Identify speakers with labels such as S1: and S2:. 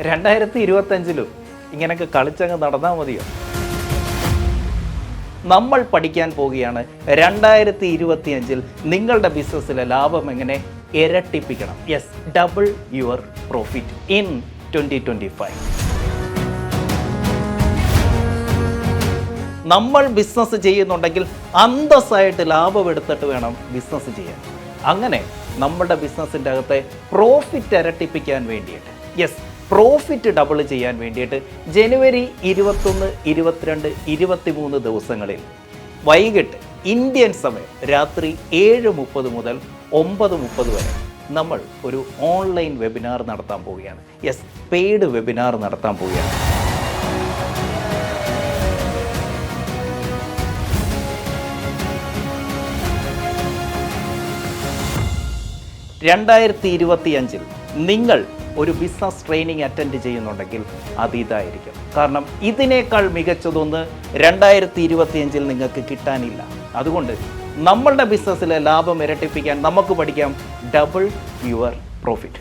S1: രണ്ടായിരത്തി ഇരുപത്തഞ്ചിലും ഇങ്ങനെയൊക്കെ കളിച്ചങ്ങ് നടന്നാൽ മതിയോ? നമ്മൾ പഠിക്കാൻ പോവുകയാണ്. രണ്ടായിരത്തി ഇരുപത്തിയഞ്ചിൽ നിങ്ങളുടെ ബിസിനസ്സിലെ ലാഭം എങ്ങനെ? ഇരട്ടിപ്പിക്കണം. Yes double your profit in twenty twenty five നമ്മൾ ബിസിനസ് ചെയ്യുന്നുണ്ടെങ്കിൽ അന്തസ്സായിട്ട് ലാഭം എടുത്തിട്ട് വേണം ബിസിനസ് ചെയ്യാൻ. അങ്ങനെ നമ്മുടെ ബിസിനസ്സിന്റെ അകത്തെ പ്രോഫിറ്റ് ഇരട്ടിപ്പിക്കാൻ വേണ്ടിയിട്ട്. യെസ് പ്രോഫിറ്റ് ഡബിൾ ചെയ്യാൻ വേണ്ടിയിട്ട് ജനുവരി ഇരുപത്തൊന്ന് ഇരുപത്തിരണ്ട് ഇരുപത്തിമൂന്ന് ദിവസങ്ങളിൽ വൈകിട്ട് ഇന്ത്യൻ സമയം രാത്രി ഏഴ് മുപ്പത് മുതൽ ഒമ്പത് മുപ്പത് വരെ നമ്മൾ ഒരു ഓൺലൈൻ വെബിനാർ നടത്താൻ പോവുകയാണ്. യെസ് പെയ്ഡ് വെബിനാർ നടത്താൻ പോവുകയാണ്. രണ്ടായിരത്തി ഇരുപത്തി അഞ്ചിൽ നിങ്ങൾ ഒരു ബിസിനസ് ട്രെയിനിങ് അറ്റൻഡ് ചെയ്യുന്നുണ്ടെങ്കിൽ അത് ഇതായിരിക്കും. കാരണം ഇതിനേക്കാൾ മികച്ചതൊന്ന് രണ്ടായിരത്തി ഇരുപത്തി അഞ്ചിൽ നിങ്ങൾക്ക് കിട്ടാനില്ല. അതുകൊണ്ട് നമ്മളുടെ ബിസിനസ്സിലെ ലാഭം ഇരട്ടിപ്പിക്കാൻ നമുക്ക് പഠിക്കാം ഡബിൾ യുവർ പ്രോഫിറ്റ്